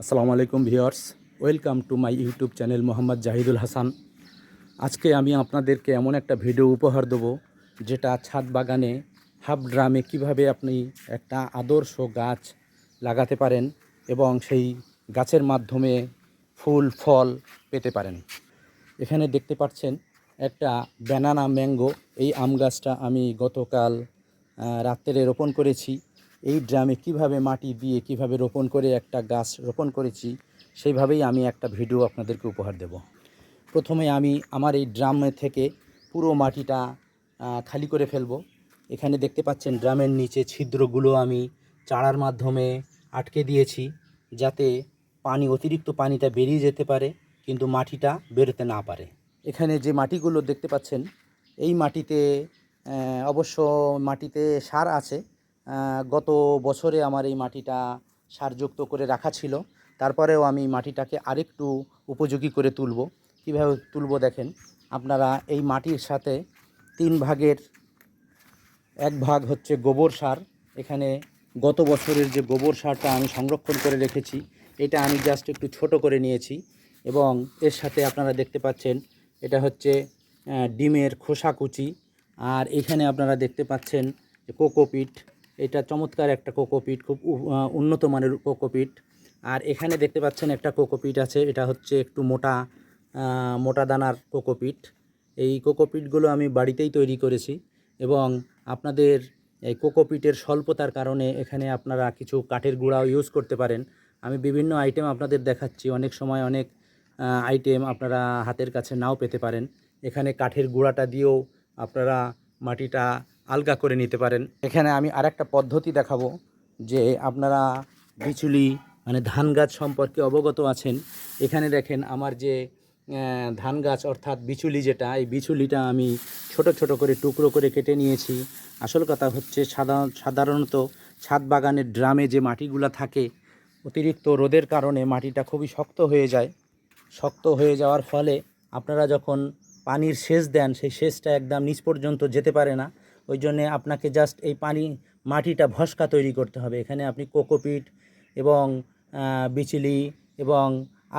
আসসালামু আলাইকুম viewers, welcome to my YouTube channel Mohammad Zahidul Hasan. আজকে আমি আপনাদেরকে এমন একটা ভিডিও উপহার দেবো, যেটা ছাদ বাগানে হাফ ড্রামে কীভাবে আপনি একটা আদর্শ গাছ লাগাতে পারেন এবং সেই গাছের মাধ্যমে ফুল, ফল পেতে পারেন। এখানে দেখতে পাচ্ছেন একটা ব্যানানা ম্যাঙ্গো। এই আম গাছটা আমি গতকাল রাত্রে রোপণ করেছি। এই ড্রামে কীভাবে মাটি দিয়ে কীভাবে রোপণ করে একটা গাছ রোপণ করেছি, সেইভাবেই আমি একটা ভিডিও আপনাদেরকে উপহার দেব। প্রথমে আমি আমার এই ড্রামে থেকে পুরো মাটিটা খালি করে ফেলব। এখানে দেখতে পাচ্ছেন ড্রামের নিচে ছিদ্রগুলো আমি চারার মাধ্যমে আটকে দিয়েছি, যাতে পানি, অতিরিক্ত পানিটা বেরিয়ে যেতে পারে, কিন্তু মাটিটা বেরোতে না পারে। এখানে যে মাটিগুলো দেখতে পাচ্ছেন, এই মাটিতে অবশ্য মাটিতে সার আছে গত বছরে আমার এই মাটিটা সারযুক্ত করে রাখা ছিল। তারপরেও আমি মাটিটাকে আরেকটু উপযোগী করে তুলব। কীভাবে তুলব দেখেন, আপনারা এই মাটির সাথে তিন ভাগের এক ভাগ হচ্ছে গোবর সার। এখানে গত বছরের যে গোবর সারটা আমি সংরক্ষণ করে রেখেছি, এটা আমি জাস্ট একটু ছোট করে নিয়েছি এবং এর সাথে আপনারা দেখতে পাচ্ছেন, এটা হচ্ছে ডিমের খোসা কুচি। আর এখানে আপনারা দেখতে পাচ্ছেন কোকোপিট এটা চমৎকার একটা কোকোপিট খুব উন্নত মানের কোকোপিট আর এখানে দেখতে পাচ্ছেন একটা কোকোপিট আছে, এটা হচ্ছে একটু মোটা মোটা দানার কোকোপিট এই কোকোপিটগুলো আমি বাড়িতেই তৈরি করেছি এবং আপনাদের এই কোকোপিটের স্বল্পতার কারণে এখানে আপনারা কিছু কাঠের গুঁড়াও ইউজ করতে পারেন। আমি বিভিন্ন আইটেম আপনাদের দেখাচ্ছি, অনেক সময় অনেক আইটেম আপনারা হাতের কাছে নাও পেতে পারেন। এখানে কাঠের গুঁড়াটা দিয়েও আপনারা মাটিটা আলগা করে নিতে পারেন। এখানে আমি আরেকটা পদ্ধতি দেখাবো, যে আপনারা বিচুলি মানে ধান গাছ সম্পর্কে অবগত আছেন। এখানে দেখেন আমার যে ধান গাছ অর্থাৎ বিচুলি যেটা, এই বিচুলিটা আমি ছোট ছোট করে টুকরো করে কেটে নিয়েছি। আসল কথা হচ্ছে সাধারণ সাধারণত ছাদ বাগানের ড্রামে যে মাটিগুলো থাকে, অতিরিক্ত রোদের কারণে মাটিটা খুবই শক্ত হয়ে যায়। শক্ত হয়ে যাওয়ার ফলে আপনারা যখন পানির সেচ দেন, সেই সেচটা একদম নিচ পর্যন্ত যেতে পারে না। ওই জন্যে আপনাকে জাস্ট এই পানি, মাটিটা ভস্কা তৈরি করতে হবে। এখানে আপনি কোকোপিট এবং বিচুলি এবং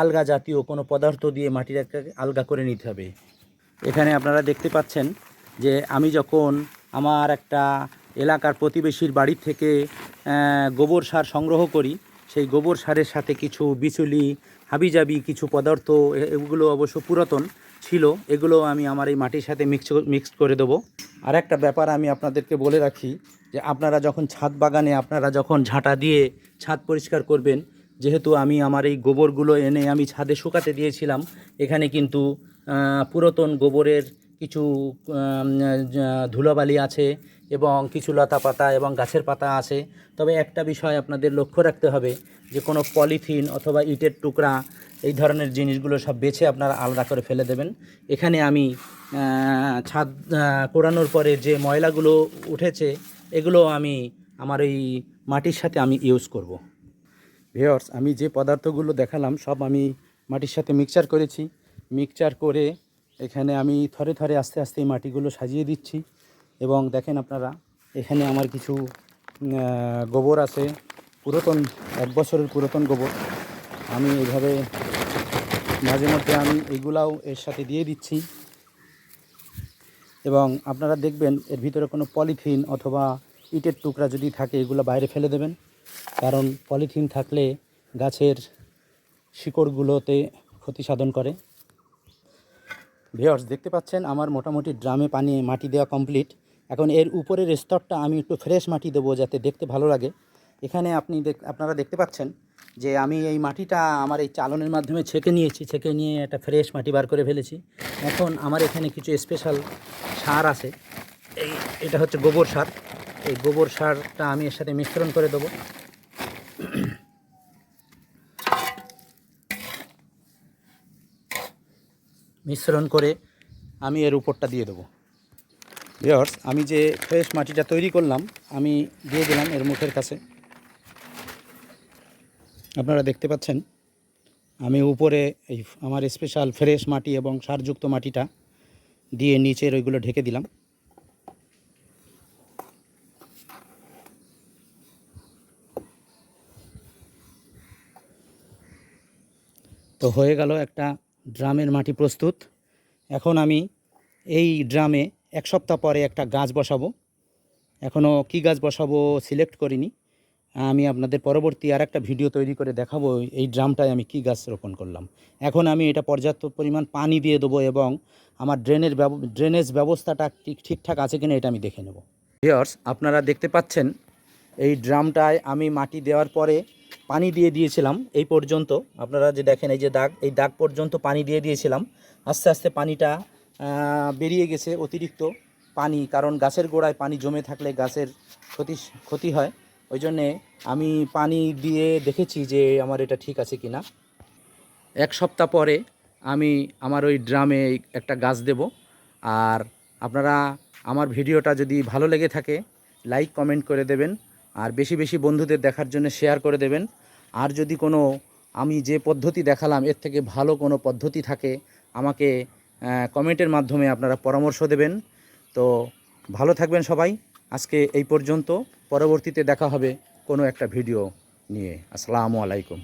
আলগা জাতীয় কোনো পদার্থ দিয়ে মাটিটাকে আলগা করে নিতে হবে। এখানে আপনারা দেখতে পাচ্ছেন যে আমি যখন আমার একটা এলাকার প্রতিবেশীর বাড়ি থেকে গোবর সার সংগ্রহ করি, সেই গোবর সারের সাথে কিছু বিচুলি, হাবিজাবি কিছু পদার্থ এগুলো অবশ্য পুরাতন ছিল, এগুলো আমি আমার এই মাটির সাথে মিক্স মিক্স করে দেবো। আর একটা ব্যাপার আমি আপনাদেরকে বলে রাখি, যে আপনারা যখন ছাদ বাগানে, আপনারা যখন ঝাঁটা দিয়ে ছাদ পরিষ্কার করবেন, যেহেতু আমি আমার এই গোবরগুলো এনে আমি ছাদে শুকাতে দিয়েছিলাম, এখানে কিন্তু পুরাতন গোবরের কিছু ধুলোবালি আছে এবং কিছু লতা পাতা এবং গাছের পাতা আছে। তবে একটা বিষয় আপনাদের লক্ষ্য রাখতে হবে যে কোনো পলিথিন অথবা ইটের টুকরা, এই ধরনের জিনিসগুলো সব বেছে আপনারা আলাদা করে ফেলে দেবেন। এখানে আমি ছাদ কোরানোর পরে যে ময়লাগুলো উঠেছে, এগুলো আমি আমার এই মাটির সাথে আমি ইউজ করব। ভিওর্স আমি যে পদার্থগুলো দেখালাম, সব আমি মাটির সাথে মিক্সচার করেছি। মিক্সচার করে এখানে আমি থরে থরে আস্তে আস্তে এই মাটিগুলো সাজিয়ে দিচ্ছি। এবং দেখেন আপনারা, এখানে আমার কিছু গোবর আছে পুরাতন, এক বছরের পুরাতন গোবর। আমি এইভাবে মাঝে মধ্যে আমি এগুলাও এর সাথে দিয়ে দিচ্ছি। এবং আপনারা দেখবেন এর ভিতরে কোনো পলিথিন অথবা ইটের টুকরা যদি থাকে, এগুলো বাইরে ফেলে দেবেন। কারণ পলিথিন থাকলে গাছের শিকড়গুলোতে ক্ষতি সাধন করে। ভিওর্স দেখতে পাচ্ছেন আমার মোটামুটি ড্রামে পানি, মাটি দেওয়া কমপ্লিট। এখন এর উপরের স্তরটা আমি একটু ফ্রেশ মাটি দেবো যাতে দেখতে ভালো লাগে। এখানে আপনি আপনারা দেখতে পাচ্ছেন যে আমি এই মাটিটা আমার এই চালনের মাধ্যমে ছেঁকে নিয়েছি, ছেঁকে নিয়ে একটা ফ্রেশ মাটি বার করে ফেলেছি। এখন আমার এখানে কিছু স্পেশাল সার আছে। এই, এটা হচ্ছে গোবর সার। এই গোবর সারটা আমি এর সাথে মিশ্রণ করে দেবো। মিশ্রণ করে আমি এর উপরটা দিয়ে দেবো। ভিওর্স আমি যে ফ্রেশ মাটিটা তৈরি করলাম, আমি দিয়ে দিলাম এর মুখের কাছে। আপনারা দেখতে পাচ্ছেন, আমি উপরে এই আমার স্পেশাল ফ্রেশ মাটি এবং সারযুক্ত মাটিটা দিয়ে নিচের ওইগুলো ঢেকে দিলাম। তো হয়ে গেল একটা ড্রামের মাটি প্রস্তুত। এখন আমি এই ড্রামে এক সপ্তাহ পরে একটা গাছ বসাবো। এখনও কী গাছ বসাবো সিলেক্ট করিনি। আমি আপনাদের পরবর্তী আর একটা ভিডিও তৈরি করে দেখাবো, এই ড্রামটায় আমি কী গাছ রোপণ করলাম। এখন আমি এটা পর্যাপ্ত পরিমাণ পানি দিয়ে দেবো এবং আমার ড্রেনের ড্রেনেজ ব্যবস্থাটা ঠিক, ঠিকঠাক আছে কিনা এটা আমি দেখে নেব। ভিওর্স আপনারা দেখতে পাচ্ছেন, এই ড্রামটায় আমি মাটি দেওয়ার পরে পানি দিয়ে দিয়েছিলাম, এই পর্যন্ত। আপনারা যে দেখেন, এই যে দাগ, এই দাগ পর্যন্ত পানি দিয়ে দিয়েছিলাম। আস্তে আস্তে পানিটা বেরিয়ে গেছে অতিরিক্ত পানি, কারণ গাছের গোড়ায় পানি জমে থাকলে গাছের ক্ষতি ক্ষতি হয়। ওই জন্যে আমি পানি দিয়ে দেখেছি যে আমার এটা ঠিক আছে কি না এক সপ্তাহ পরে আমি আমার ওই ড্রামে একটা গাছ দেব। আর আপনারা আমার ভিডিওটা যদি ভালো লেগে থাকে, লাইক, কমেন্ট করে দেবেন। আর বেশি বেশি বন্ধুদের দেখার জন্য শেয়ার করে দেবেন। আর যদি কোনো আমি যে পদ্ধতি দেখালাম, এর থেকে ভালো কোনো পদ্ধতি থাকে, আমাকে কমেন্টের মাধ্যমে আপনারা পরামর্শ দেবেন। তো ভালো থাকবেন সবাই। আজকে এই পর্যন্ত। পরবর্তীতে দেখা হবে কোনো একটা ভিডিও নিয়ে। আসসালামু আলাইকুম।